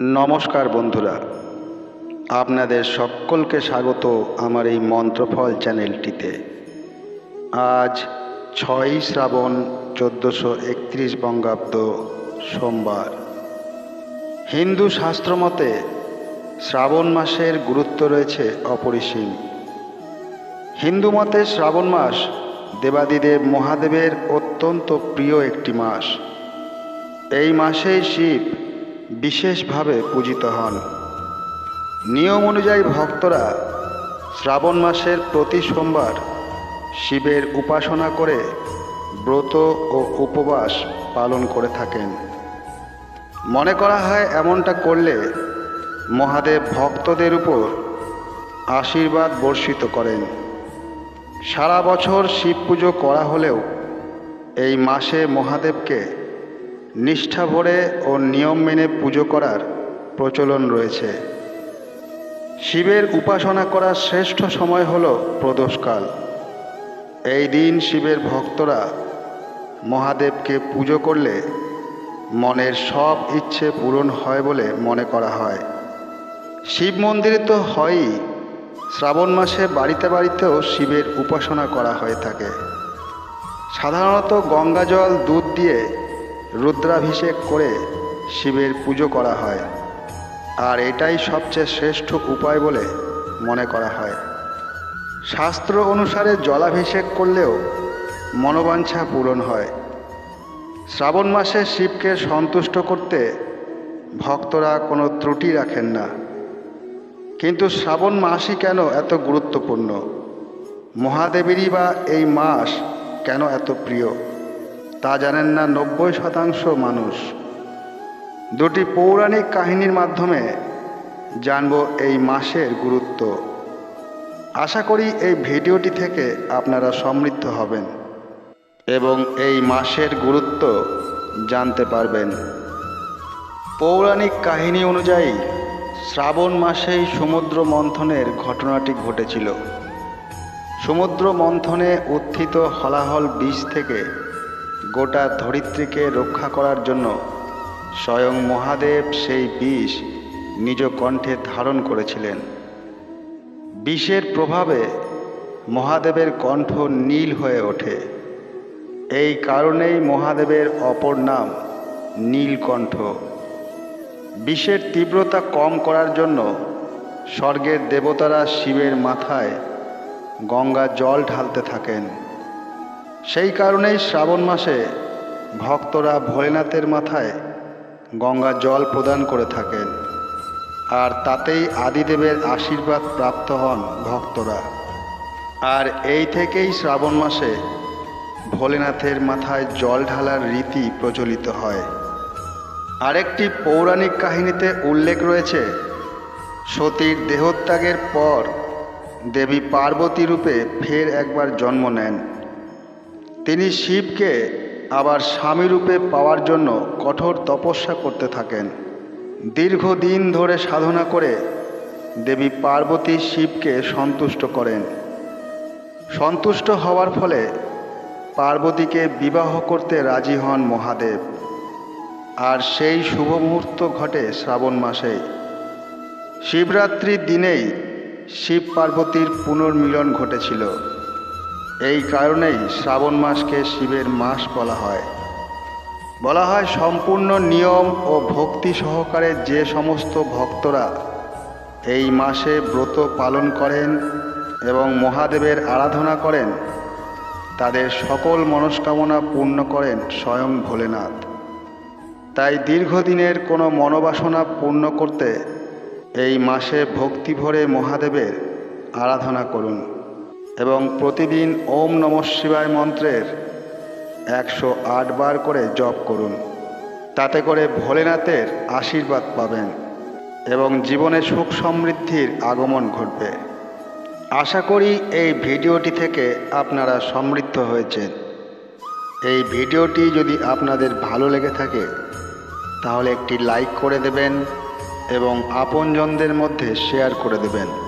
নমস্কার বন্ধুরা, আপনাদের সকলকে স্বাগত আমার এই মন্ত্রফল চ্যানেলটিতে। আজ ছয়ই শ্রাবণ চোদ্দোশো একত্রিশ বঙ্গাব্দ সোমবার। হিন্দু শাস্ত্র মতে শ্রাবণ মাসের গুরুত্ব রয়েছে অপরিসীম। হিন্দু মতে শ্রাবণ মাস দেবাদিদেব মহাদেবের অত্যন্ত প্রিয় একটি মাস। এই মাসেই শিব বিশেষভাবে পূজিত হন। নিয়ম অনুযায়ী ভক্তরা শ্রাবণ মাসের প্রতি সোমবার শিবের উপাসনা করে ব্রত ও উপবাস পালন করে থাকেন। মনে করা হয় এমনটা করলে মহাদেব ভক্তদের উপর আশীর্বাদ বর্ষিত করেন। সারা বছর শিব পুজো করা হলেও এই মাসে মহাদেবকে নিষ্ঠা ভরে ও নিয়ম মেনে পুজো করার প্রচলন রয়েছে। শিবের উপাসনা করার শ্রেষ্ঠ সময় হল প্রদোষকাল। এই দিন শিবের ভক্তরা মহাদেবকে পুজো করলে মনের সব ইচ্ছে পূরণ হয় বলে মনে করা হয়। শিব মন্দিরে তো হয়ই। শ্রাবণ মাসে বাড়িতে বাড়িতেও শিবের উপাসনা করা হয়ে থাকে। সাধারণত গঙ্গাজল দুধ দিয়ে রুদ্রাভিষেক করে শিবের পুজো করা হয়। আর এটাই সবচেয়ে শ্রেষ্ঠ উপায় বলে মনে করা হয়। শাস্ত্র অনুসারে জলাভিষেক করলেও মনোবাঞ্ছা পূরণ হয়। শ্রাবণ মাসে শিবকে সন্তুষ্ট করতে ভক্তরা কোনো ত্রুটি রাখেন না। কিন্তু শ্রাবণ মাসই কেন এত গুরুত্বপূর্ণ? মহাদেবেরই বা এই মাস কেন এত প্রিয়? তা জানেন না নব্বই শতাংশ মানুষ। দুটি পৌরাণিক কাহিনীর মাধ্যমে জানব এই মাসের গুরুত্ব। আশা করি এই ভিডিওটি থেকে আপনারা সমৃদ্ধ হবেন এবং এই মাসের গুরুত্ব জানতে পারবেন। পৌরাণিক কাহিনী অনুযায়ী শ্রাবণ মাসেই সমুদ্র মন্থনের ঘটনাটি ঘটেছিল। সমুদ্র মন্থনে উত্থিত হলাহল বীজ থেকে গোটা ধরিত্রীকে রক্ষা করার জন্য স্বয়ং মহাদেব সেই বিষ নিজ কণ্ঠে ধারণ করেছিলেন। বিষের প্রভাবে মহাদেবের কণ্ঠ নীল হয়ে ওঠে। এই কারণেই মহাদেবের অপর নাম নীলকণ্ঠ। বিষের তীব্রতা কম করার জন্য স্বর্গের দেবতারা শিবের মাথায় গঙ্গা জল ঢালতে থাকেন। সেই কারণেই শ্রাবণ মাসে ভক্তরা ভোলেনাথের মাথায় গঙ্গা জল প্রদান করে থাকেন। আর তাতেই আদিদেবের আশীর্বাদ প্রাপ্ত হন ভক্তরা। আর এই থেকেই শ্রাবণ মাসে ভোলেনাথের মাথায় জল ঢালার রীতি প্রচলিত হয়। আরেকটি পৌরাণিক কাহিনীতে উল্লেখ রয়েছে, সতীর দেহত্যাগের পর দেবী পার্বতী রূপে ফের একবার জন্ম নেন। তিনি শিবকে আবার স্বামী রূপে পাওয়ার জন্য কঠোর তপস্যা করতে থাকেন। দীর্ঘদিন ধরে সাধনা করে দেবী পার্বতী শিবকে সন্তুষ্ট করেন। সন্তুষ্ট হওয়ার ফলে পার্বতীকে বিবাহ করতে রাজি হন মহাদেব। আর সেই শুভ মুহূর্ত ঘটে শ্রাবণ মাসেই শিবরাত্রির দিনেই শিব পার্বতীর পুনর্মিলন ঘটেছিল। এই কারণেই শ্রাবণ মাসকে শিবের মাস বলা হয়। বলা হয় সম্পূর্ণ নিয়ম ও ভক্তি সহকারে যে সমস্ত ভক্তরা এই মাসে ব্রত পালন করেন এবং মহাদেবের আরাধনা করেন, তাদের সকল মনস্কামনা পূর্ণ করেন স্বয়ং ভোলেনাথ। তাই দীর্ঘদিনের কোনো মনোবাসনা পূর্ণ করতে এই মাসে ভক্তি ভরে মহাদেবের আরাধনা করুন। এবং প্রতিদিন ওম নম শিবায় মন্ত্রের একশো আট বার করে জপ করুন। তাতে করে ভোলেনাথের আশীর্বাদ পাবেন এবং জীবনে সুখ সমৃদ্ধির আগমন ঘটবে। আশা করি এই ভিডিওটি থেকে আপনারা সমৃদ্ধ হয়েছেন। এই ভিডিওটি যদি আপনাদের ভালো লেগে থাকে, তাহলে একটি লাইক করে দেবেন এবং আপনজনদের মধ্যে শেয়ার করে দেবেন।